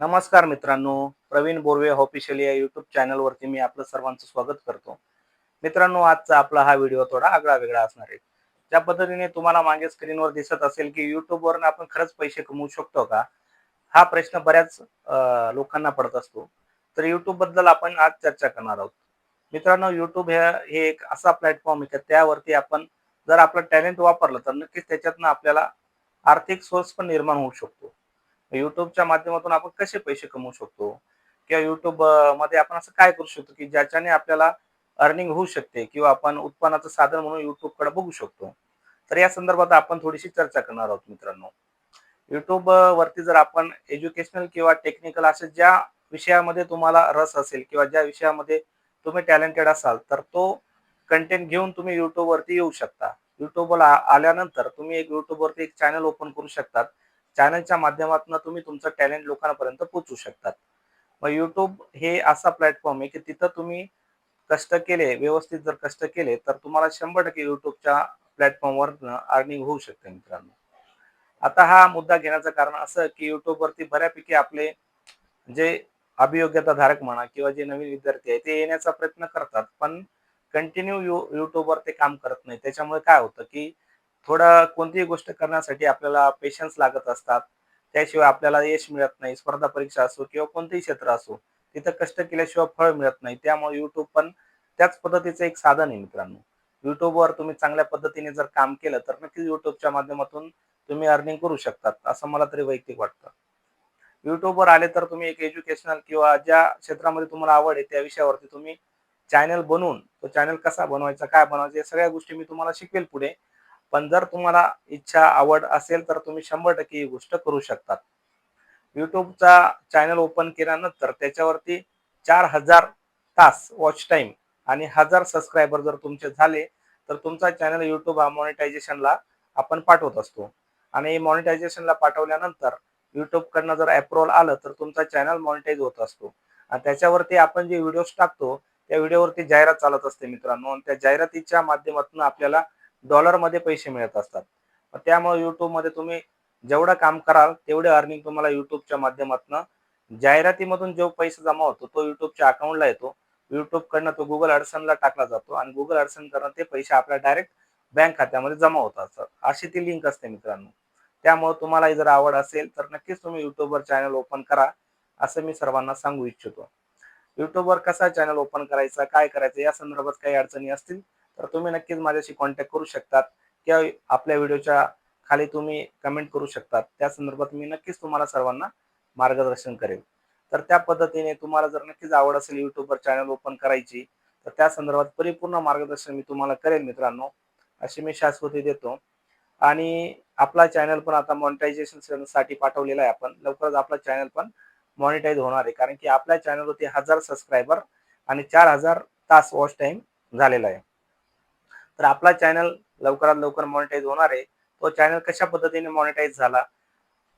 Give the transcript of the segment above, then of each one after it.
नमस्कार मित्रांनो प्रवीण बोरवे ऑफिशियल या युट्यूब चॅनलवरती मी आपलं सर्वांचं स्वागत करतो. मित्रांनो आजचा आपला हा व्हिडिओ थोडा आगळा वेगळा असणार आहे. ज्या पद्धतीने तुम्हाला मागे स्क्रीनवर दिसत असेल की युट्यूबवरून आपण खरंच पैसे कमवू शकतो का? हा प्रश्न बऱ्याच लोकांना पडत असतो. तर युट्यूबबद्दल आपण आज चर्चा करणार आहोत. मित्रांनो युट्यूब हे हे एक असा प्लॅटफॉर्म आहे की त्यावरती आपण जर आपलं टॅलेंट वापरलं तर नक्कीच त्याच्यातनं आपल्याला आर्थिक सोर्स पण निर्माण होऊ शकतो. युट्यूबच्या माध्यमातून आपण कसे पैसे कमवू शकतो? किंवा युट्यूबमध्ये आपण असं काय करू शकतो की ज्याच्याने आपल्याला अर्निंग होऊ शकते किंवा आपण उत्पन्नाचं साधन म्हणून युट्यूबकडे बघू शकतो? तर या संदर्भात आपण थोडीशी चर्चा करणार आहोत मित्रांनो. युट्यूब वरती जर आपण एज्युकेशनल किंवा टेक्निकल असे ज्या विषयामध्ये तुम्हाला रस असेल किंवा ज्या विषयामध्ये तुम्ही टॅलेंटेड असाल तर तो कंटेंट घेऊन तुम्ही युट्यूबवरती येऊ शकता. युट्यूबला आल्यानंतर तुम्ही एक युट्यूबवरती एक चॅनल ओपन करू शकतात. चॅनलच्या माध्यमातून तुम्ही तुमचं टॅलेंट लोकांपर्यंत पोहोचू शकतात. मग युट्यूब हे असा प्लॅटफॉर्म आहे की तिथं तुम्ही कष्ट केले व्यवस्थित जर कष्ट केले तर तुम्हाला शंभर टक्के युट्यूबच्या प्लॅटफॉर्मवर अर्निंग होऊ शकते मित्रांनो. आता हा मुद्दा घेण्याचं कारण असं की युट्यूबवरती बऱ्यापैकी आपले जे अभियोग्यता धारक म्हणा किंवा जे नवीन विद्यार्थी आहे ते येण्याचा प्रयत्न करतात. पण कंटिन्यू यू युट्यूबवर ते काम करत नाही. त्याच्यामुळे काय होतं की थोडं कोणतीही गोष्ट करण्यासाठी आपल्याला पेशन्स लागत असतात. त्याशिवाय आपल्याला यश मिळत नाही स्पर्धा परीक्षा असो किंवा कोणतेही क्षेत्र असो तिथं कष्ट केल्याशिवाय फळ मिळत नाही. त्यामुळे युट्यूब पण त्याच पद्धतीचं एक साधन आहे मित्रांनो. युट्यूबवर तुम्ही चांगल्या पद्धतीने जर काम केलं तर नक्कीच युट्यूबच्या माध्यमातून तुम्ही अर्निंग करू शकतात असं मला तरी वैयक्तिक वाटतं. युट्यूबवर आले तर तुम्ही एक एज्युकेशनल किंवा ज्या क्षेत्रामध्ये तुम्हाला आवड आहे त्या विषयावरती तुम्ही चॅनल बनवून तो चॅनल कसा बनवायचा काय बनवायचा या सगळ्या गोष्टी मी तुम्हाला शिकवेल पुढे. पण जर तुम्हाला इच्छा आवड असेल तर तुम्ही शंभर टक्के ही गोष्ट करू शकतात. युट्यूबचा चॅनल ओपन केल्यानंतर त्याच्यावरती चार हजार तास वॉच टाइम आणि हजार सबस्क्रायबर जर तुमचे झाले तर तुमचा चॅनल युट्यूब मॉनिटायझेशनला आपण पाठवत असतो. आणि मॉनिटायझेशनला पाठवल्यानंतर युट्यूबकडनं जर अप्रुव्हल आलं तर तुमचा चॅनल मॉनिटाईज होत असतो. आणि त्याच्यावरती आपण जे व्हिडिओज टाकतो त्या व्हिडिओवरती जाहिरात चालत असते मित्रांनो. आणि त्या जाहिरातीच्या माध्यमातून आपल्याला डॉलरमध्ये पैसे मिळत असतात. त्यामुळे युट्यूबमध्ये तुम्ही जेवढं काम कराल तेवढे अर्निंग तुम्हाला युट्यूबच्या माध्यमातून जाहिरातीमधून जो पैसा जमा होतो तो युट्यूबच्या अकाउंटला येतो. युट्यूबकडनं तो गुगल अडसनला टाकला जातो आणि गुगल अडसन करणं ते पैसे आपल्या डायरेक्ट बँक खात्यामध्ये जमा होत असतात. अशी ती लिंक असते मित्रांनो. त्यामुळे तुम्हाला जर आवड असेल तर नक्कीच तुम्ही युट्यूबवर चॅनल ओपन करा असं मी सर्वांना सांगू इच्छितो. युट्यूबवर कसा चॅनल ओपन करायचा काय करायचं या संदर्भात काही अडचणी असतील तर तुम्ही नक्कीच माझ्याशी कॉन्टॅक्ट करू शकतात किंवा आपल्या व्हिडिओच्या खाली तुम्ही कमेंट करू शकतात. त्या संदर्भात मी नक्कीच तुम्हाला सर्वांना मार्गदर्शन करेल. तर त्या पद्धतीने तुम्हाला जर नक्कीच आवड असेल युट्यूबवर चॅनल ओपन करायची तर त्या संदर्भात परिपूर्ण मार्गदर्शन मी तुम्हाला करेल मित्रांनो अशी मी शाश्वती देतो. आणि आपला चॅनल पण आता मॉनिटायझेशनसाठी पाठवलेला आहे आपण. लवकरच आपला चॅनल पण मॉनिटाईज होणार आहे. कारण की आपल्या चॅनलवरती हजार सबस्क्रायबर आणि चार हजार तास वॉच टाईम झालेला आहे. तर आपला चॅनल लवकरात लवकर मॉनिटाईज होणार आहे. तो चॅनल कशा पद्धतीने मॉनिटाईज झाला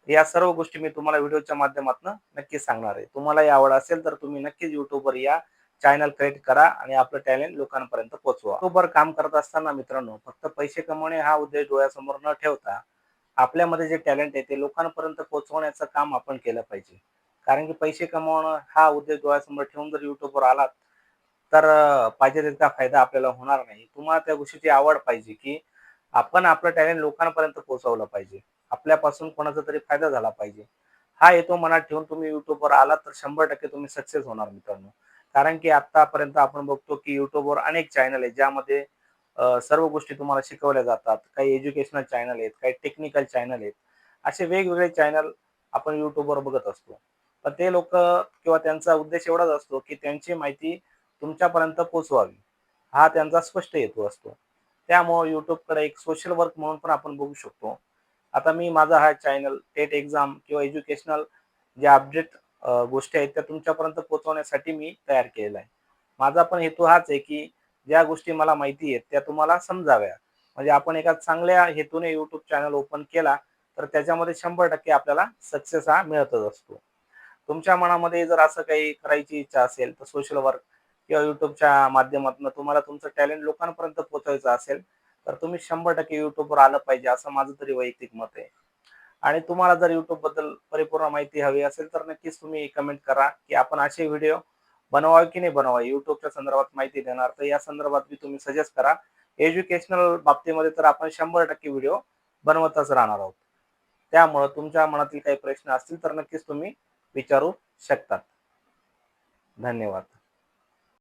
या सर्व गोष्टी मी तुम्हाला व्हिडिओच्या माध्यमातून नक्कीच सांगणार आहे. तुम्हाला आवड असेल तर तुम्ही नक्कीच युट्यूबवर या चॅनल क्रिएट करा आणि आपलं टॅलेंट लोकांपर्यंत पोहोचवा. युट्यूबवर काम करत असताना मित्रांनो फक्त पैसे कमवणे हा उद्देश डोळ्यासमोर न ठेवता आपल्यामध्ये जे टॅलेंट आहे ते लोकांपर्यंत पोहोचवण्याचं काम आपण केलं पाहिजे. कारण की पैसे कमवणं हा उद्देश डोळ्यासमोर ठेवून जर युट्यूबवर आलात तर पाहिजे तितका फायदा आपल्याला होणार नाही. तुम्हाला त्या गोष्टीची आवड पाहिजे की आपण आपलं टॅलेंट लोकांपर्यंत पोहोचवलं पाहिजे. आपल्यापासून कोणाचा तरी फायदा झाला पाहिजे. हा हेतू मनात ठेवून तुम्ही युट्यूबवर आलात तर शंभर टक्के तुम्ही सक्सेस होणार मित्रांनो. कारण की आतापर्यंत आपण बघतो की युट्यूबवर अनेक चॅनल आहेत ज्यामध्ये सर्व गोष्टी तुम्हाला शिकवल्या जातात. काही एज्युकेशनल चॅनल आहेत काही टेक्निकल चॅनल आहेत. असे वेगवेगळे चॅनल आपण युट्यूबवर बघत असतो. पण ते लोक किंवा त्यांचा उद्देश एवढाच असतो की त्यांची माहिती तुमच्यापर्यंत पोचवावी हा त्यांचा स्पष्ट हेतू असतो. त्यामुळे युट्यूबकडे एक सोशल वर्क म्हणून पण आपण बघू शकतो. आता मी माझा हा चॅनल टेट एक्झाम किंवा एज्युकेशनल जे अपडेट गोष्टी आहेत त्या तुमच्यापर्यंत पोहोचवण्यासाठी मी तयार केलेला आहे. माझा पण हेतू हाच आहे की ज्या गोष्टी मला माहिती आहेत त्या तुम्हाला समजाव्या. म्हणजे आपण एका चांगल्या हेतूने युट्यूब चॅनल ओपन केला तर त्याच्यामध्ये शंभर टक्के आपल्याला सक्सेस हा मिळतच असतो. तुमच्या मनामध्ये जर असं काही करायची इच्छा असेल तर सोशल वर्क किंवा युट्यूबच्या माध्यमातून तुम्हाला तुमचं टॅलेंट लोकांपर्यंत पोहोचायचं असेल तर तुम्ही शंभर टक्के युट्यूबवर आलं पाहिजे असं माझं तरी वैयक्तिक मत आहे. आणि तुम्हाला जर युट्यूबबद्दल परिपूर्ण माहिती हवी असेल तर नक्कीच तुम्ही कमेंट करा की आपण असे व्हिडिओ बनवावे की नाही बनवावे युट्यूबच्या संदर्भात माहिती देणार. तर या संदर्भात बी तुम्ही सजेस्ट करा. एज्युकेशनल बाबतीमध्ये तर आपण शंभर टक्के व्हिडिओ बनवतच राहणार आहोत. त्यामुळं तुमच्या मनातील काही प्रश्न असतील तर नक्कीच तुम्ही विचारू शकतात. धन्यवाद.